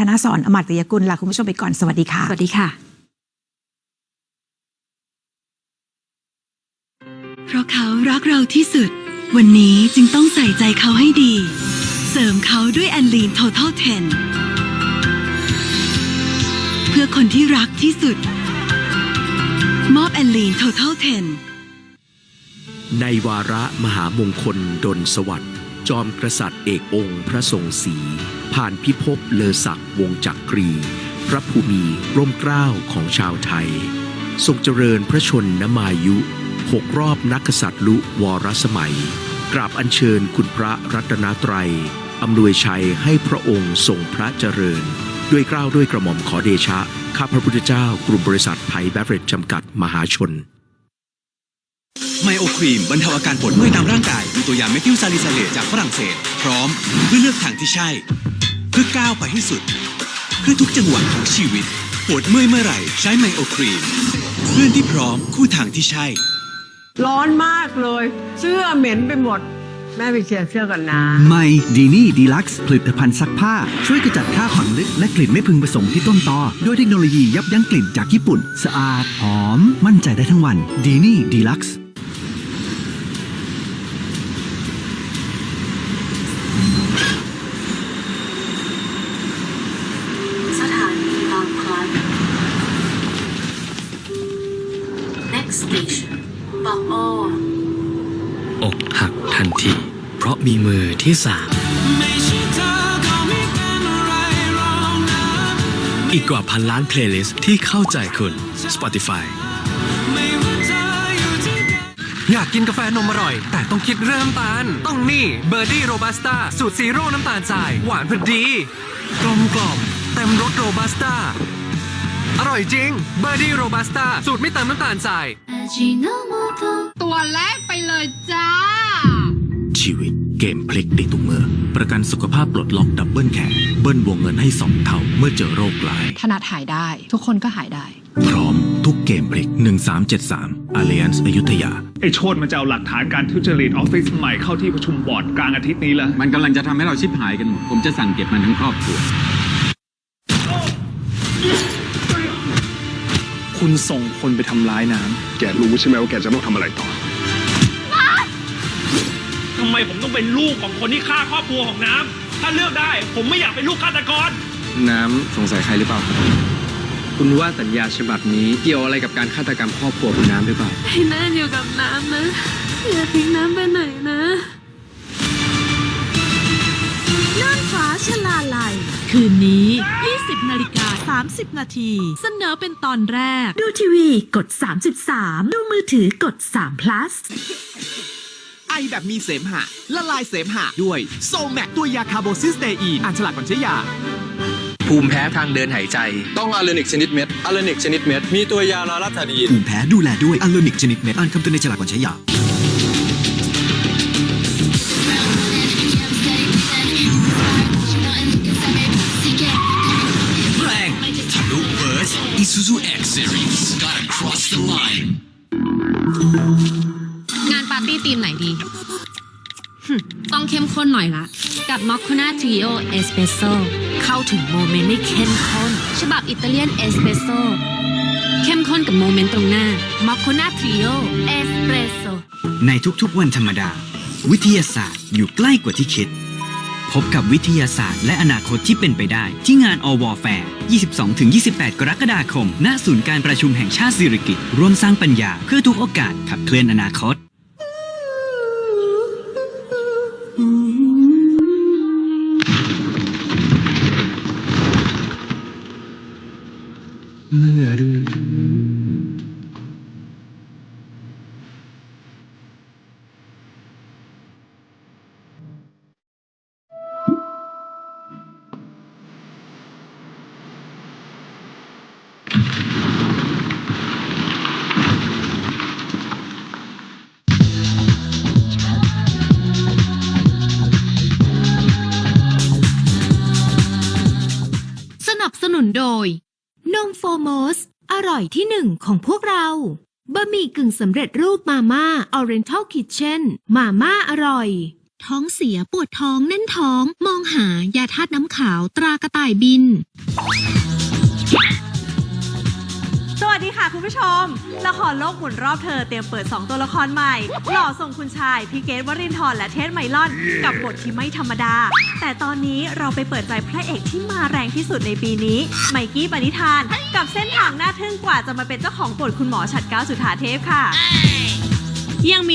ธนสรอมตยกุลลาคุณผู้ชมไปก่อนสวัสดีค่ะ สวัสดีค่ะ เพราะเขารักเราที่สุด วันนี้จึงต้องใส่ใจเขาให้ดี เสริมเขาด้วยแอนลีน Total 10 เพื่อคนที่รักที่สุด มอบแอนลีน Total 10 ในวาระมหามงคลดลสวัสดิ์ จอมกษัตริย์เอกองค์พระทรงศรีผ่านพิภพเลอศักวงจักรี พระภูมิร่มเกล้าของชาวไทย ทรงเจริญพระชนนมายุหกรอบนักกษัตริย์ลุวรสมัย กราบอัญเชิญคุณพระรัตนตรัยอำนวยชัยให้พระองค์ทรงพระเจริญ ด้วยเกล้าวด้วยกระหม่อมขอเดชะ ข้าพระพุทธเจ้ากลุ่มบริษัทไพแบเรจจำกัดมหาชน ไมโอครีมบรรเทาอาการปวดเมื่อยตามร่างกายมีตัวยาเมทิลซาลิซาเลตจากฝรั่งเศส พร้อมเพื่อเลือกทางที่ใช่ เพื่อก้าวไปให้สุด เพื่อทุกจังหวะของชีวิต ปวดเมื่อยเมื่อไหร่ ใช้ไมโอครีมเพื่อนที่พร้อมคู่ทางที่ใช่ ร้อนมากเลย เสื้อเหม็นไปหมด แม่ไปเชียร์เสื้อกันนะใหม่ดีนี่ดีลักซ์ผลิตภัณฑ์ซักผ้า ช่วยกระจัดคราบฝังลึกและกลิ่นไม่พึงประสงค์ที่ต้นตอด้วยเทคโนโลยียับยั้งกลิ่นจากญี่ปุ่น สะอาดหอม มั่นใจได้ทั้งวันดีนี่ดีลักซ์ สถานีบางพลัด next station บางอ้ออกหักทันที เพราะมีมือที่สามอีกกว่าพันล้านเพลย์ลิสต์ที่เข้าใจคุณ Spotify อยากกินกาแฟนมอร่อย แต่ต้องคิดเรื่องน้ำตาล ต้องนี่เบอร์ดี้โรบัสต้าสูตรซีโร่น้ำตาลทราย หวานพอดี กลมกล่อมเต็มรสโรบัสต้า อร่อยจริงเบอร์ดี้โรบัสต้าสูตรไม่เติมน้ำตาลทราย ตัวแรกไปเลยจ้า ชีวิตเกมพลิกได้ทุกเมื่อ ประกันสุขภาพปลดล็อกดับเบิลแขนเบิ้ลวงเงินให้สองเท่าเมื่อเจอโรคร้าย ถนัดหายได้ ทุกคนก็หายได้ พร้อมทุกเกมพลิก 1373 Alliance อยุธยา ไอ้โชดมันจะเอาหลักฐานการทุจริตออฟฟิศใหม่เข้าที่ประชุมบอร์ดกลางอาทิตย์นี้แล้วมันกำลังจะทำให้เราชิบหายกันหมด ผมจะสั่งเก็บมันทั้งครอบครัว คุณส่งคนไปทำร้ายน้ำแกรู้ใช่ไหมว่าแกจะต้องทำอะไรต่อ ทำไมผมต้องเป็นลูกของคนที่ฆ่าครอบครัวของน้ำ ถ้าเลือกได้ ผมไม่อยากเป็นลูกฆาตกร น้ำสงสัยใครหรือเปล่าคุณว่าสัญญาฉบับนี้เกี่ยวอะไรกับการฆาตกรรมครอบครัวคุณน้ำหรือเปล่า ให้แม่อยู่กับน้ำนะ อย่าทิ้งน้ำไปไหนนะน่านฟ้าชลาลัย คืนนี้20นาฬิกา 30 นาที เสนอเป็นตอนแรก ดูทีวีกด 33 ดูมือถือกด3 plus ไอแบบมีเสมหะ ละลายเสมหะด้วยโซแมกตัวยาคาร์โบซิสเตอีนอ่านฉลากก่อนใช้ยา ภูมิแพ้ทางเดินหายใจ ต้องอะเลนิกชนิดเม็ดอะเลนิกชนิดเม็ด มีตัวยาลาลัตาดีน ภูมิแพ้ดูแลด้วยอัลโลนิกชนิดเม็ดอ่านคำเตือนในฉลากก่อนใช้ยา Isuzu X Series gotta cross the line งานปาร์ตี้ธีมไหนดีหึต้องเข้มข้นหน่อยละ กับมอคคูน่าทริโอเอสเปรสโซเข้าถึงโมเมนต์ได้เข้มข้น ฉบับอิตาเลียนเอสเปรสโซเข้มข้นกับโมเมนต์ตรงหน้ามอคคูน่าทริโอเอสเปรสโซในทุกๆวันธรรมดา วิทยาศาสตร์อยู่ใกล้กว่าที่คิด พบกับวิทยาศาสตร์และอนาคตที่เป็นไปได้ที่งานอวแฟร์ 22-28 กรกฎาคม ณ ศูนย์การประชุมแห่งชาติสิริกิติ์ร่วมสร้างปัญญาเพื่อทุกโอกาสขับเคลื่อนอนาคตสนับ นุนโดย นมโฟโมส อร่อยที่หนึ่งของพวกเรา บะหมี่กึ่งสำเร็จรูปมาม่า Oriental Kitchen มาม่าอร่อย ท้องเสียปวดท้องแน่นท้อง มองหายาธาตุน้ำขาวตรากระต่ายบิน สวัสดีค่ะคุณผู้ชม ละครโลกหมุนรอบเธอเตรียมเปิด 2 ตัวละครใหม่ หล่อส่งคุณชาย พี่เกตวรินทร์และเทสไมลอน กับบทที่ไม่ธรรมดา แต่ตอนนี้เราไปเปิดใจพระเอกที่มาแรงที่สุดในปีนี้ ไมกี้ปณิธาน กับเส้นทางน่าทึ่งกว่าจะมาเป็นเจ้าของบทคุณหมอฉัดเก้าสุธาเทพค่ะ ยังมี